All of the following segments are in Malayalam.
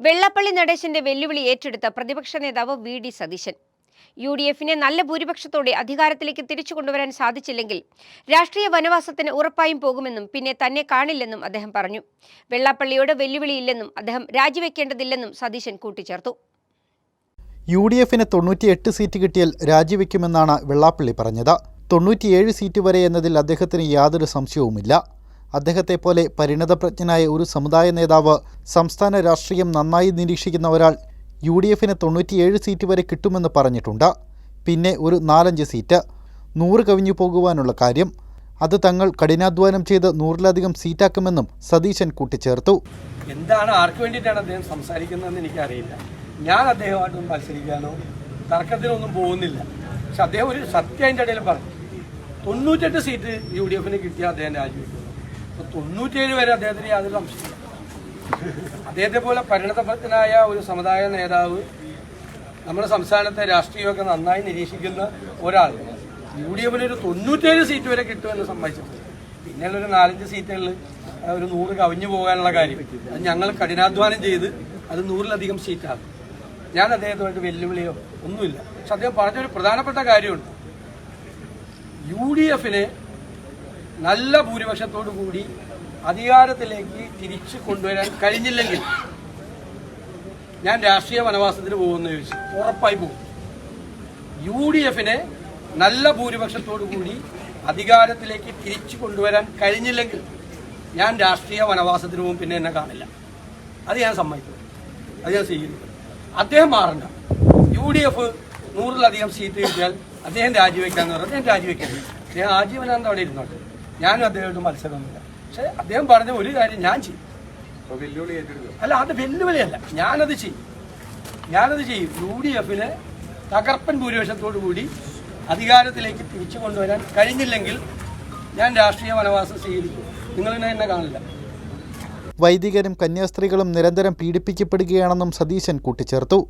വെള്ളാപ്പള്ളി നടേശന്റെ വെല്ലുവിളി ഏറ്റെടുത്ത പ്രതിപക്ഷ നേതാവ് V D Satheesan. U D എഫിനെ നല്ല ഭൂരിപക്ഷത്തോടെ അധികാരത്തിലേക്ക് തിരിച്ചു കൊണ്ടുവരാൻ സാധിച്ചില്ലെങ്കിൽ രാഷ്ട്രീയ വനവാസത്തിന് ഉറപ്പായും പോകുമെന്നും പിന്നെ തന്നെ കാണില്ലെന്നും അദ്ദേഹം പറഞ്ഞു. വെള്ളാപ്പള്ളിയോട് വെല്ലുവിളിയില്ലെന്നും അദ്ദേഹം രാജിവെക്കേണ്ടതില്ലെന്നും സതീശൻ കൂട്ടിച്ചേർത്തു. യു ഡി എഫിന് തൊണ്ണൂറ്റിയെട്ട് സീറ്റ് കിട്ടിയാൽ രാജിവെക്കുമെന്നാണ് വെള്ളാപ്പള്ളി പറഞ്ഞത്. തൊണ്ണൂറ്റിയേഴ് സീറ്റ് വരെ എന്നതിൽ അദ്ദേഹത്തിന് യാതൊരു സംശയവുമില്ല. അദ്ദേഹത്തെപ്പോലെ പരിണതപ്രജ്ഞനായ ഒരു സമുദായ നേതാവ് സംസ്ഥാന രാഷ്ട്രീയം നന്നായി നിരീക്ഷിക്കുന്ന ഒരാൾ യു ഡി എഫിന് തൊണ്ണൂറ്റിയേഴ് സീറ്റ് വരെ കിട്ടുമെന്ന് പറഞ്ഞിട്ടുണ്ട്. പിന്നെ ഒരു നാലഞ്ച് സീറ്റ്. നൂറ് കവിഞ്ഞു പോകുവാനുള്ള കാര്യം. അത് തങ്ങൾ കഠിനാധ്വാനം ചെയ്ത് നൂറിലധികം സീറ്റാക്കുമെന്നും സതീശൻ കൂട്ടിച്ചേർത്തു. എന്താണ് ആർക്ക് വേണ്ടിയിട്ടാണ് അദ്ദേഹം സംസാരിക്കുന്നതെന്ന് എനിക്കറിയില്ല. ഞാൻ അദ്ദേഹമായിട്ടൊന്നും മത്സരിക്കാനോ തർക്കത്തിനൊന്നും പോകുന്നില്ല. പക്ഷെ അദ്ദേഹം ഒരു സത്യം അതിന്റെ ഇടയിൽ പറഞ്ഞു. തൊണ്ണൂറ്റെട്ട് സീറ്റ് യു ഡി എഫിന് കിട്ടിയ അദ്ദേഹം രാജിവെക്കുന്നു അപ്പോൾ തൊണ്ണൂറ്റിയേഴ് വരെ അദ്ദേഹത്തിന് യാതൊരു സംശയമില്ല അദ്ദേഹത്തെ പോലെ പരിണതഭക്തനായ ഒരു സമുദായ നേതാവ് നമ്മുടെ സംസ്ഥാനത്തെ രാഷ്ട്രീയമൊക്കെ നന്നായി നിരീക്ഷിക്കുന്ന ഒരാൾ യു ഡി എഫിന് ഒരു തൊണ്ണൂറ്റേഴ് സീറ്റ് വരെ കിട്ടുമെന്ന് സമ്മതിച്ചിട്ടുണ്ട്. പിന്നെയുള്ള ഒരു നാലഞ്ച് സീറ്റുകളിൽ ഒരു നൂറ് കവിഞ്ഞു പോകാനുള്ള കാര്യം. അത് ഞങ്ങൾ കഠിനാധ്വാനം ചെയ്ത് അത് നൂറിലധികം സീറ്റാകും ഞാൻ അദ്ദേഹത്തുമായിട്ട് വെല്ലുവിളിയോ ഒന്നുമില്ല. പക്ഷെ അദ്ദേഹം പറഞ്ഞൊരു പ്രധാനപ്പെട്ട കാര്യമുണ്ട്. യു ഡി എഫിനെ നല്ല ഭൂരിപക്ഷത്തോടു കൂടി അധികാരത്തിലേക്ക് തിരിച്ചു കൊണ്ടുവരാൻ കഴിഞ്ഞില്ലെങ്കിൽ ഞാൻ രാഷ്ട്രീയ വനവാസത്തിന് പോകുമെന്ന് ചോദിച്ചു. ഉറപ്പായി പോകും. യു ഡി എഫിനെ നല്ല ഭൂരിപക്ഷത്തോടു കൂടി അധികാരത്തിലേക്ക് തിരിച്ചു കൊണ്ടുവരാൻ കഴിഞ്ഞില്ലെങ്കിൽ ഞാൻ രാഷ്ട്രീയ വനവാസത്തിന് പോകും പിന്നെ എന്നെ കാണില്ല. അത് ഞാൻ സമ്മതിക്കും. അത് ഞാൻ സ്വീകരിക്കും. അദ്ദേഹം മാറണ്ട. യു ഡി എഫ് നൂറിലധികം സീറ്റ് കിട്ടിയാൽ അദ്ദേഹം രാജിവെക്കാന്ന് പറഞ്ഞാൽ അദ്ദേഹം രാജിവെക്കരുത് അദ്ദേഹം ആജീവനാന്ത അവിടെ ഇരുന്നോട്ടെ. ഞാനും അദ്ദേഹമായിട്ട് മത്സരമൊന്നുമില്ല. പക്ഷെ അദ്ദേഹം പറഞ്ഞ ഒരു കാര്യം ഞാൻ ചെയ്യും. അല്ല അത് വെല്ലുവിളിയല്ല. ഞാനത് ചെയ്യും. ഞാനത് ചെയ്യും. യു ഡി എഫിന് തകർപ്പൻ ഭൂരിപക്ഷത്തോടു കൂടി അധികാരത്തിലേക്ക് തിരിച്ചു കൊണ്ടുവരാൻ കഴിഞ്ഞില്ലെങ്കിൽ ഞാൻ രാഷ്ട്രീയ വനവാസം സ്വീകരിക്കും. നിങ്ങളിനെ എന്നെ കാണില്ല. വൈദികരും കന്യാസ്ത്രീകളും നിരന്തരം പീഡിപ്പിക്കപ്പെടുകയാണെന്നും സതീശൻ കൂട്ടിച്ചേർത്തു.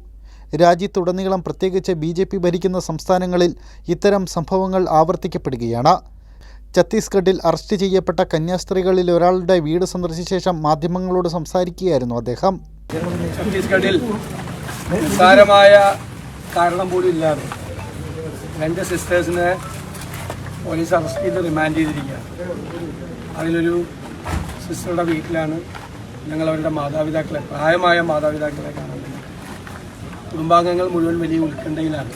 രാജ്യത്തുടനീളം പ്രത്യേകിച്ച് ബി ജെ പി ഭരിക്കുന്ന സംസ്ഥാനങ്ങളിൽ ഇത്തരം സംഭവങ്ങൾ ആവർത്തിക്കപ്പെടുകയാണ്. ഛത്തീസ്ഗഡിൽ അറസ്റ്റ് ചെയ്യപ്പെട്ട കന്യാസ്ത്രീകളിൽ ഒരാളുടെ വീട് സന്ദർശിച്ച ശേഷം മാധ്യമങ്ങളോട് സംസാരിക്കുകയായിരുന്നു അദ്ദേഹം. ഛത്തീസ്ഗഡിൽ നിസ്സാരമായ കാരണം പോലും ഇല്ലാതെ രണ്ട് സിസ്റ്റേഴ്സിനെ പോലീസ് അറസ്റ്റ് ചെയ്ത് റിമാൻഡ് ചെയ്തിരിക്കുകയാണ്. അതിലൊരു സിസ്റ്ററുടെ വീട്ടിലാണ് ഞങ്ങൾ അവരുടെ മാതാപിതാക്കളെ പ്രായമായ മാതാപിതാക്കളെ കാണുന്നത് കുടുംബാംഗങ്ങൾ മുഴുവൻ വലിയ ഉത്കണ്ഠയിലാണ്.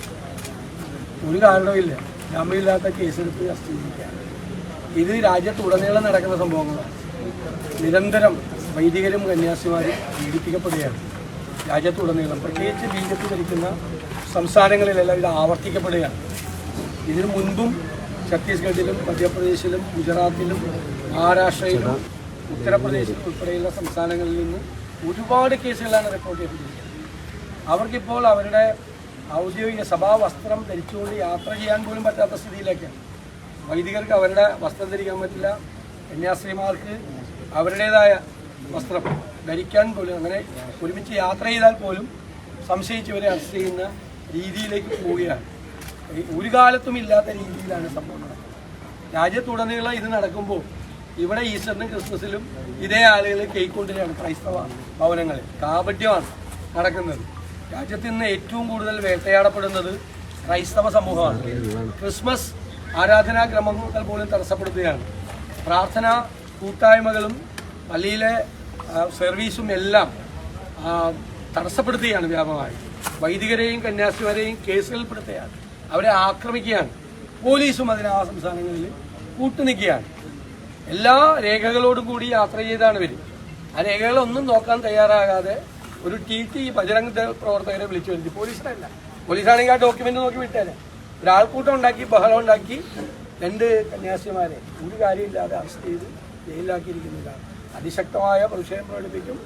ഒരു കാരണവുമില്ല. ജാമ്യമില്ലാത്ത കേസെടുത്ത് അറസ്റ്റ് ചെയ്തിരിക്കുകയാണ്. ഇത് രാജ്യത്തുടനീളം നടക്കുന്ന സംഭവങ്ങളാണ് നിരന്തരം വൈദികരും കന്യാസിമാരും പീഡിപ്പിക്കപ്പെടുകയാണ്. രാജ്യത്തുടനീളം പ്രത്യേകിച്ച് ബി ജെ പി ഭരിക്കുന്ന സംസ്ഥാനങ്ങളിലെല്ലാം ഇത് ആവർത്തിക്കപ്പെടുകയാണ്. ഇതിനു മുൻപും ഛത്തീസ്ഗഡിലും മധ്യപ്രദേശിലും ഗുജറാത്തിലും മഹാരാഷ്ട്രയിലും ഉത്തർപ്രദേശിലും ഉൾപ്പെടെയുള്ള സംസ്ഥാനങ്ങളിൽ നിന്ന് ഒരുപാട് കേസുകളാണ് റിപ്പോർട്ട് ചെയ്തിരിക്കുന്നത്. അവർക്കിപ്പോൾ അവരുടെ ഔദ്യോഗിക സഭാ വസ്ത്രം ധരിച്ചുകൊണ്ട് യാത്ര ചെയ്യാൻ പോലും പറ്റാത്ത സ്ഥിതിയിലേക്കാണ്. വൈദികർക്ക് അവരുടെ വസ്ത്രം ധരിക്കാൻ പറ്റില്ല. കന്യാസ്ത്രീമാർക്ക് അവരുടേതായ വസ്ത്രം ധരിക്കാൻ പോലും അങ്ങനെ ഒരുമിച്ച് യാത്ര ചെയ്താൽ പോലും സംശയിച്ചവരെ അറസ്റ്റ് ചെയ്യുന്ന രീതിയിലേക്ക് പോവുകയാണ്. ഒരു കാലത്തും ഇല്ലാത്ത രീതിയിലാണ് സംഭവം രാജ്യത്തുടനീളം ഇത് നടക്കുമ്പോൾ ഇവിടെ ഈസ്റ്ററിനും ക്രിസ്മസിലും ഇതേ ആളുകൾ കേൾക്കൊണ്ടിരിക്കുകയാണ് ക്രൈസ്തവ ഭവനങ്ങളിൽ. കാപട്യമാണ് നടക്കുന്നത്. രാജ്യത്ത് ഏറ്റവും കൂടുതൽ വേട്ടയാടപ്പെടുന്നത് ക്രൈസ്തവ സമൂഹമാണ്. ക്രിസ്മസ് ആരാധനാക്രമങ്ങൾ പോലും തടസ്സപ്പെടുത്തുകയാണ്. പ്രാർത്ഥന കൂട്ടായ്മകളും പള്ളിയിലെ സർവീസും എല്ലാം തടസ്സപ്പെടുത്തുകയാണ് വ്യാപകമായി. വൈദികരെയും കന്യാസ്ത്രീമാരെയും കേസുകൾപ്പെടുത്തുകയാണ് അവരെ ആക്രമിക്കുകയാണ്. പോലീസും അതിന് ആ സംസ്ഥാനങ്ങളിൽ കൂട്ടുനിൽക്കുകയാണ്. എല്ലാ രേഖകളോടും കൂടി യാത്ര ചെയ്താണ് വരും ആ രേഖകളൊന്നും നോക്കാൻ തയ്യാറാകാതെ ഒരു ടി ടി ബജരംഗ പ്രവർത്തകരെ വിളിച്ചു വരുത്തി. പോലീസിനല്ല. പോലീസാണെങ്കിൽ ആ ഡോക്യുമെന്റ് നോക്കി വിട്ടേനെ. ഒരാൾക്കൂട്ടം ഉണ്ടാക്കി ബഹളം ഉണ്ടാക്കി രണ്ട് കന്യാസിമാരെ ഒരു കാര്യമില്ലാതെ അറസ്റ്റ് ചെയ്ത് ജയിലിലാക്കിയിരിക്കുന്നതാണ്. അതിശക്തമായ പ്രതിഷേധം പ്രകടിപ്പിക്കും.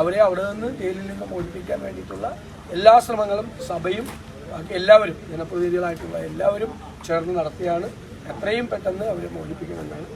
അവരെ അവിടെ നിന്ന് ജയിലിൽ നിന്ന് മോചിപ്പിക്കാൻ വേണ്ടിയിട്ടുള്ള എല്ലാ ശ്രമങ്ങളും സഭയും ബാക്കി എല്ലാവരും ജനപ്രതിനിധികളായിട്ടുള്ള എല്ലാവരും ചേർന്ന് നടത്തിയാണ്. എത്രയും പെട്ടെന്ന് അവരെ മോചിപ്പിക്കുമെന്നാണ്